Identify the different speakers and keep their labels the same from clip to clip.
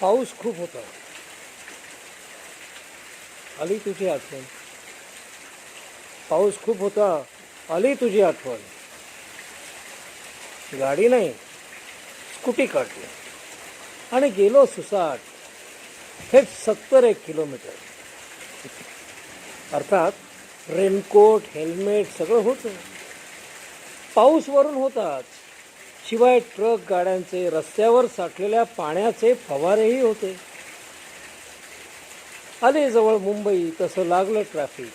Speaker 1: पाऊस खूप होता. आली तुझी आठवण? पाऊस खूप होता आली तुझी आठवण? गाडी नाही स्कूटी काढली. आणि गेलो सुसाट थेट सत्तर एक किलोमीटर. अर्थात रेनकोट हेल्मेट सगळं होतं. पाऊस वरून होताच शिवाय ट्रक गाड्यांचे रस्त्यावर साठलेल्या पाण्याचे फवारेही होते. आले जवळ मुंबई तसं लागलं ट्रॅफिक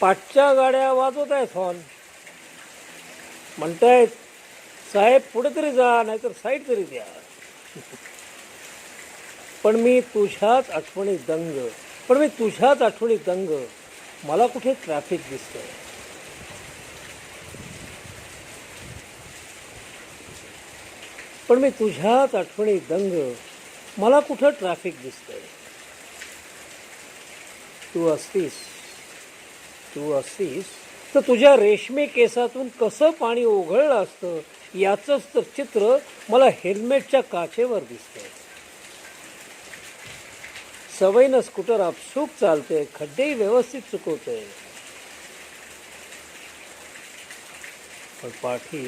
Speaker 1: पाठच्या गाड्या वाजवत आहेत हॉर्न म्हणतायत साहेब पुढे तरी जा नाहीतर साईड तरी द्या. पण मी तुझ्याच आठवणी दंग. पण मी तुझ्याच आठवणी दंग. मला कुठे ट्रॅफिक दिसतंय? पण मी तुझ्याच आठवणी दंग मला कुठं ट्रॅफिक दिसतंय? तू असतीस तू असतीस तर तुझ्या रेशमी केसातून कसं पाणी ओघळलं असतं याचंच तर चित्र मला हेल्मेटच्या काचेवर दिसतंय. सवयीनं स्कूटर आपसूक चालते खड्डेही व्यवस्थित चुकवते पण पाठी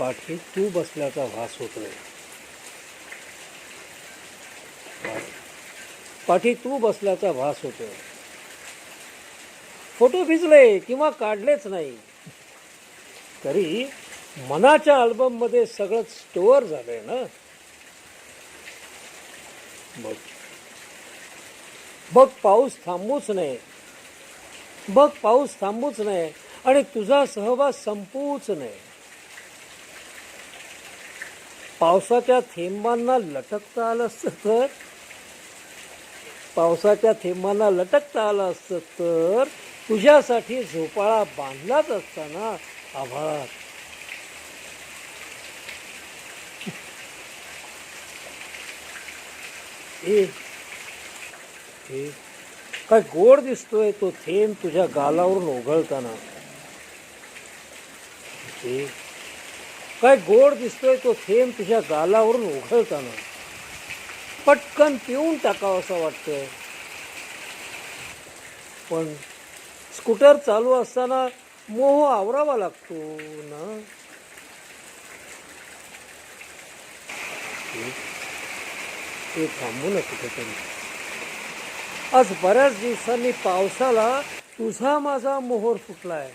Speaker 1: पाठी तू बसल्याचा भास होतोय पाठी तू बसल्याचा भास होतोय. फोटो भिजले किंवा काढलेच नाही. तरी मनाच्या अल्बममध्ये सगळं स्टोअर झालंय ना. बघ. बघ पाऊस थांबूच नये बघ पाऊस थांबूच नये आणि तुझा सहवास संपूच नये पावसाच्या थेंबांना लटकता आलं असतं तर? पावसाच्या थेंबांना लटकता आलं असतं तर? तुझ्यासाठी झोपाळा बांधलाच असताना आभाळात ए ए काय गोड दिसतोय तो थेंब तुझ्या गालावरून ओघळताना. ए काय गोड दिसतोय तो थेंब तुझ्या गालावरून ओघळताना पटकन पिऊन टाकावं असं वाटतंय. पण स्कूटर चालू असताना मोह आवरावा लागतो ना? ते थांबू ना कुठेतरी. आज बऱ्याच दिवसांनी पावसाला तुझा माझा मोहर फुटलाय.